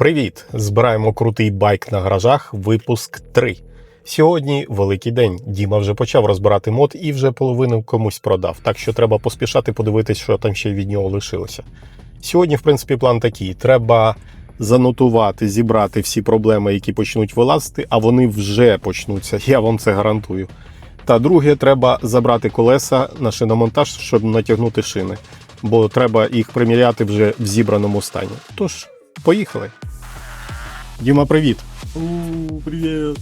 Привіт! Збираємо крутий байк на гаражах, випуск 3. Сьогодні великий день. Діма вже почав розбирати мод і вже половину комусь продав. Так що треба поспішати подивитись, що там ще від нього лишилося. Сьогодні, в принципі, план такий: треба занотувати, зібрати всі проблеми, які почнуть вилазити, а вони вже почнуться. Я вам це гарантую. Та друге, треба забрати колеса на шиномонтаж, щоб натягнути шини, бо треба їх приміряти вже в зібраному стані. Тож, поїхали. Діма, привіт. Привіт.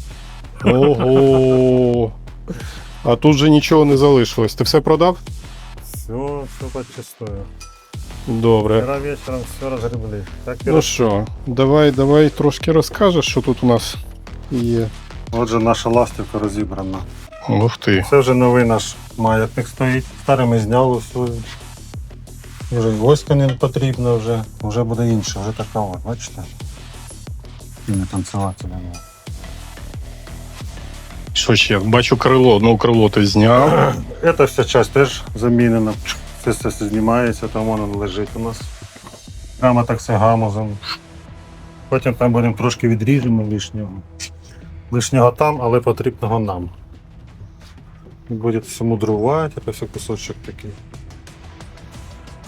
Ого. А тут же нічого не залишилось. Ти все продав? Все, все подчистую. Добре. Вчера вечером все разгребли. Так Ну що, давай, давай трошки розкажеш, що тут у нас є. Отже, наша ластівка розібрана. Ух ти. Це вже новий наш маятник стоїть. Старий ми зняли свою. Вже й оська не потрібна вже. Вже буде інше, вже така от, бачите? Не танцювати не Що ще? Бачу крило, ну крило ти зняв. Ця вся часть теж замінена. Це все, все знімається, там воно лежить у нас. Прямо так все гамузом. Потім там будемо трошки відріжемо лишнього. Лишнього там, але потрібного нам. Буде все мудрувати, це все кусочок такий.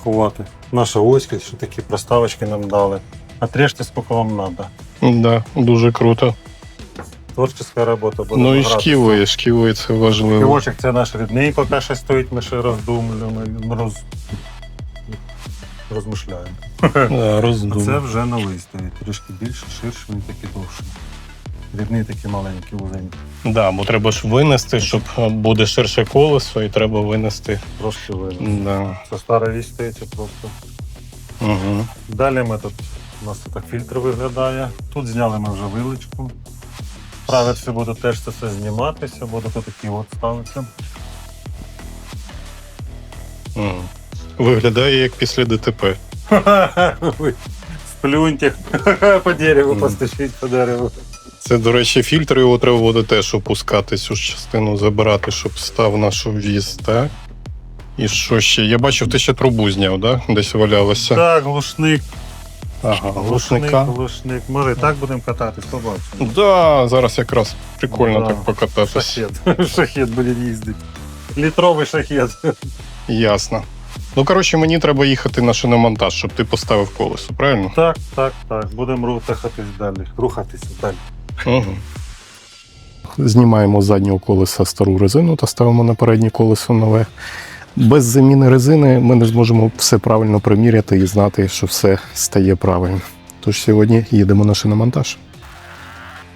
Ховати. Наша оська, що такі проставочки нам дали. Отрежьте, скільки вам треба. Да, дуже круто. Творча робота буде. Ну і гратися. шківи, шківи це важливо. Півочок це наш рідний поки що стоїть, ми ще роздумуємо, роз... розмишляємо. Да, А це вже новий стоїть, трішки більше, ширше, він такий довший. Рідний такий маленький, вузенький, Да, бо треба ж винести, щоб буде ширше колесо, і треба винести. трошки видно. Да. Це стара вісь стоїть це просто. Угу. Далі ми тут, у нас тут так фільтр виглядає. Тут зняли ми вже виличку. Все буде теж це все зніматися, буде тут такі от ставитися. Виглядає як після ДТП. Ой, Сплюньте по дереву, Мгм. по дереву. Це, до речі, фільтр його треба буде теж опускати, цю ж частину забирати, щоб став наш обвіз, так? І що ще? Я бачив, ти ще трубу зняв, да? Десь валялося. Так, глушник, Ага, глушник, глушника. глушник. Може і так будемо кататись, побачимо. Да, зараз якраз прикольно Да. так покататись. Шахет. Шахет буде їздити. Літровий шахет. Ясно. Ну, коротше, мені треба їхати на шиномонтаж, щоб ти поставив колесо, правильно? Так, так, так. Будемо рухатись далі. Рухатися далі. Угу. Знімаємо з заднього колеса стару резину та ставимо на переднє колесо нове. Без заміни резини ми не зможемо все правильно приміряти і знати, що все стає правильно. Тож сьогодні їдемо на шиномонтаж.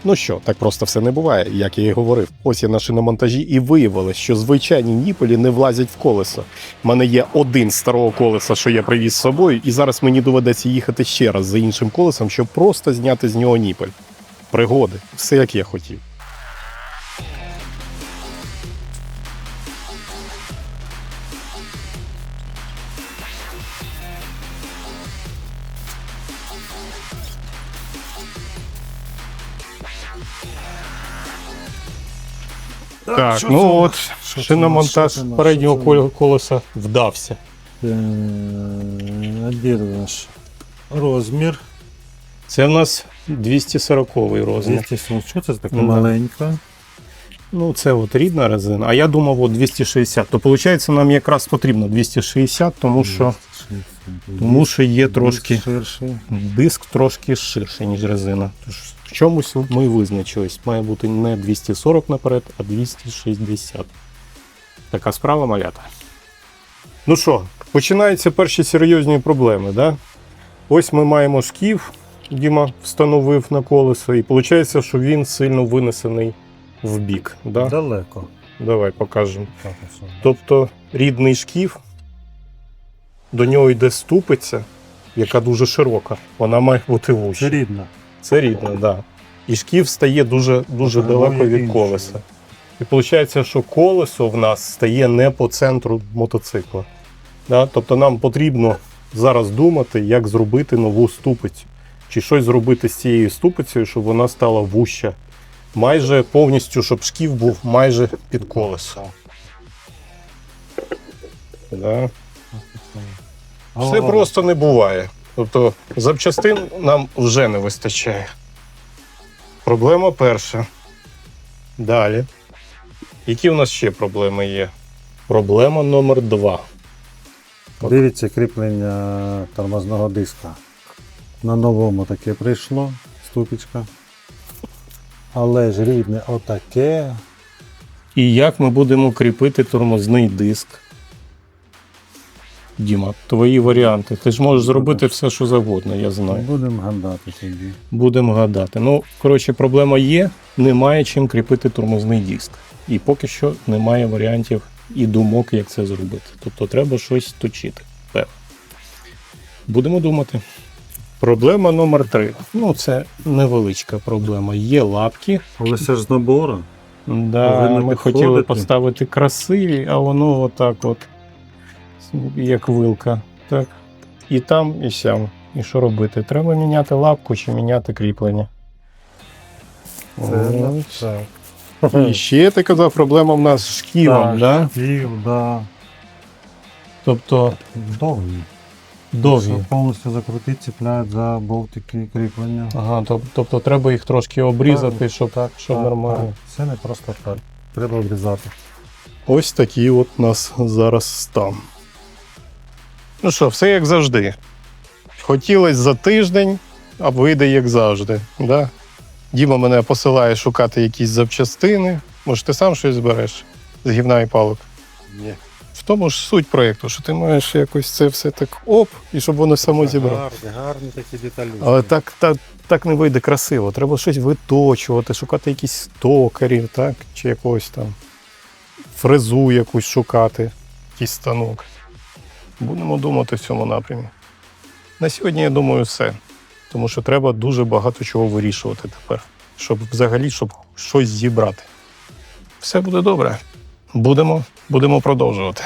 Ну що, так просто все не буває, як я і говорив. Ось я на шиномонтажі і виявилось, що звичайні ніпелі не влазять в колесо. У мене є один старого колеса, що я привіз з собою, і зараз мені доведеться їхати ще раз за іншим колесом, щоб просто зняти з нього ніпель. Пригоди, все як я хотів. Так, що ну це от? Що це? Шиномонтаж Що це переднього Що це кол- колеса вдався. Е, наш розмір? Це в нас 240 розмір. 270. Що це таке Ну, да. маленька? Ну, це от рідна резина. А я думав, от 260. То виходить, нам якраз потрібно 260, тому що, тому що є трошки диск трошки ширший, ніж резина. Тож в чомусь ми визначились. Має бути не 240 наперед, а 260. Така справа малята. Ну що, починаються перші серйозні проблеми, да? Ось ми маємо шків, Діма встановив на колесо, і виходить, що він сильно винесений в бік. Да? Далеко. Давай покажемо. Тобто рідний шків, до нього йде ступиця, яка дуже широка. Вона має бути Це вуща. рідно. Це рідна, так. Да. І шків стає дуже, дуже Потребує далеко від іншого. колеса. І виходить, що колесо в нас стає не по центру мотоцикла. Да? Тобто нам потрібно зараз думати, як зробити нову ступицю. Чи щось зробити з цією ступицею, щоб вона стала вуща. Майже повністю, щоб шків був майже під колесо. Да. Все просто не буває. Тобто запчастин нам вже не вистачає. Проблема перша. Далі. Які у нас ще проблеми є? Проблема номер два. Дивіться кріплення тормозного диска. На новому таке прийшло, ступічка. Але ж рідне отаке. І як ми будемо кріпити тормозний диск? Діма, твої варіанти. Ти ж можеш зробити все, що завгодно, я знаю. Будемо гадати тоді. Будемо гадати. Ну, коротше, проблема є, немає чим кріпити тормозний диск. І поки що немає варіантів і думок, як це зробити. Тобто треба щось точити. Певно. Будемо думати. Проблема номер три. Ну, це невеличка проблема. Є лапки. Але це ж з набору. Да, ми підходити. хотіли поставити красиві, а воно отак от, як вилка. Так. І там, і сям. І що робити? Треба міняти лапку чи міняти кріплення. Ось. так. І ще ти казав, проблема в нас з шківом, Так. да? Київ, да. Тобто Довгі. довгі. Щоб повністю закрутити, цепляють за болтики кріплення. Ага, тоб- тобто треба їх трошки обрізати, щоб, щоб Так, нормально. так. Це не просто так. Треба обрізати. Ось такий от у нас зараз стан. Ну що, все як завжди. Хотілося за тиждень, а вийде як завжди. Да? Діма мене посилає шукати якісь запчастини. Може, ти сам щось збереш з гівна і палок. Ні. В тому ж суть проєкту, що ти маєш якось це все так оп, і щоб воно само зібрало. Гарні, гарні такі деталі. Але так, так, так не вийде красиво. Треба щось виточувати, шукати якісь токарів, так? Чи якогось там фрезу якусь шукати, якийсь станок. Будемо думати в цьому напрямі. На сьогодні, я думаю, все. Тому що треба дуже багато чого вирішувати тепер, щоб взагалі щоб щось зібрати. Все буде добре. Будемо, будемо продовжувати.